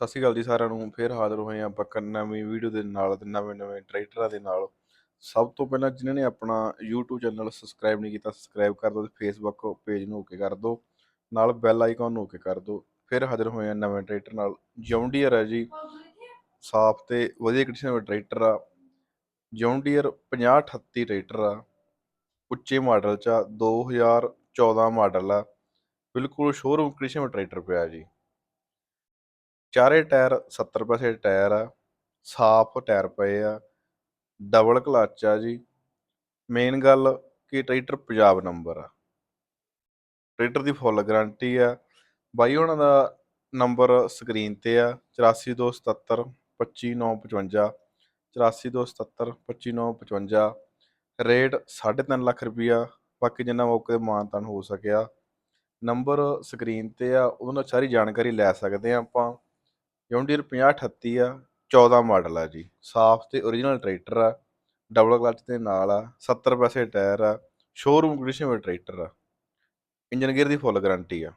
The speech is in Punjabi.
ਸਤਿ ਸ਼੍ਰੀ ਅਕਾਲ ਜੀ ਸਾਰਿਆਂ ਨੂੰ, ਫੇਰ ਹਾਜ਼ਰ ਹੋਏ ਹਾਂ ਆਪਾਂ ਇੱਕ ਨਵੀਂ ਵੀਡੀਓ ਦੇ ਨਾਲ ਤੇ ਨਵੇਂ ਨਵੇਂ ਟਰੈਕਟਰਾਂ ਦੇ ਨਾਲ। ਸਭ ਤੋਂ ਪਹਿਲਾਂ ਜਿਨ੍ਹਾਂ ਨੇ ਆਪਣਾ YouTube ਚੈਨਲ ਸਬਸਕ੍ਰਾਈਬ ਨਹੀਂ ਕੀਤਾ ਸਬਸਕ੍ਰਾਈਬ ਕਰ ਦਿਓ ਤੇ Facebook ਪੇਜ ਨੂੰ ਓਕੇ ਕਰ ਦਿਓ ਨਾਲ ਬੈਲ ਆਈਕਨ ਨੂੰ ਓਕੇ ਕਰ ਦਿਓ ਫਿਰ ਹਾਜ਼ਰ ਹੋਏ ਹਾਂ ਨਵੇਂ ਟਰੈਕਟਰ ਨਾਲ। ਜੌਂਡੀਅਰ ਹੈ ਜੀ। ਸਾਫ਼ ਤੇ ਵਧੀਆ ਕੰਡੀਸ਼ਨ ਦਾ ਟਰੈਕਟਰ ਆ। ਜੌਂਡੀਅਰ 5038 ਟਰੈਕਟਰ ਆ। ਉੱਚੇ ਮਾਡਲ ਚ ਆ 2014 ਮਾਡਲ ਆ। ਬਿਲਕੁਲ ਸ਼ੋਰੂਮ ਕੰਡੀਸ਼ਨ ਦਾ ਟਰੈਕਟਰ ਪਿਆ ਜੀ। ਚਾਰੇ ਟਾਇਰ 70 ਪੈਸੇ ਟਾਇਰ ਆ, ਸਾਫ਼ ਟਾਇਰ ਪਏ ਆ ਡਬਲ ਕਲੱਚ ਆ ਜੀ। ਮੇਨ ਗੱਲ ਕਿ ਟਰੈਕਟਰ ਪੰਜਾਬ ਨੰਬਰ ਆ। ਟਰੈਕਟਰ ਦੀ ਫੁੱਲ ਗਾਰੰਟੀ ਆ। ਬਾਈ, ਉਹਨਾਂ ਦਾ ਨੰਬਰ ਸਕਰੀਨ ਤੇ ਆ 8427 25955 8427 25955 ਰੇਟ 3.5 ਲੱਖ ਰੁਪਈਆ, ਬਾਕੀ ਜਿੰਨਾ ਮੌਕੇ ਤੇ ਮਾਨਤਾਨ ਹੋ ਸਕਿਆ। ਨੰਬਰ ਸਕਰੀਨ ਤੇ ਆ, ਉਹਨਾਂ ਨਾਲ ਸਾਰੀ ਜਾਣਕਾਰੀ ਲੈ ਸਕਦੇ ਆ ਆਪਾਂ। ਜੌਂਡੀਅਰ 5038 ਆ 14 ਮਾਡਲ ਆ ਜੀ। ਸਾਫ਼ ਤੇ origignal ਟਰੈਕਟਰ ਆ ਡਬਲ ਕਲਚ ਦੇ ਨਾਲ ਆ 70 ਪੈਸੇ ਟਾਇਰ ਆ ਸ਼ੋਰੂਮ ਕੰਡੀਸ਼ਨ ਵਿੱਚ ਟਰੈਕਟਰ ਆ। ਇੰਜਨ ਗੇਅਰ ਦੀ ਫੁੱਲ ਗਾਰੰਟੀ ਆ।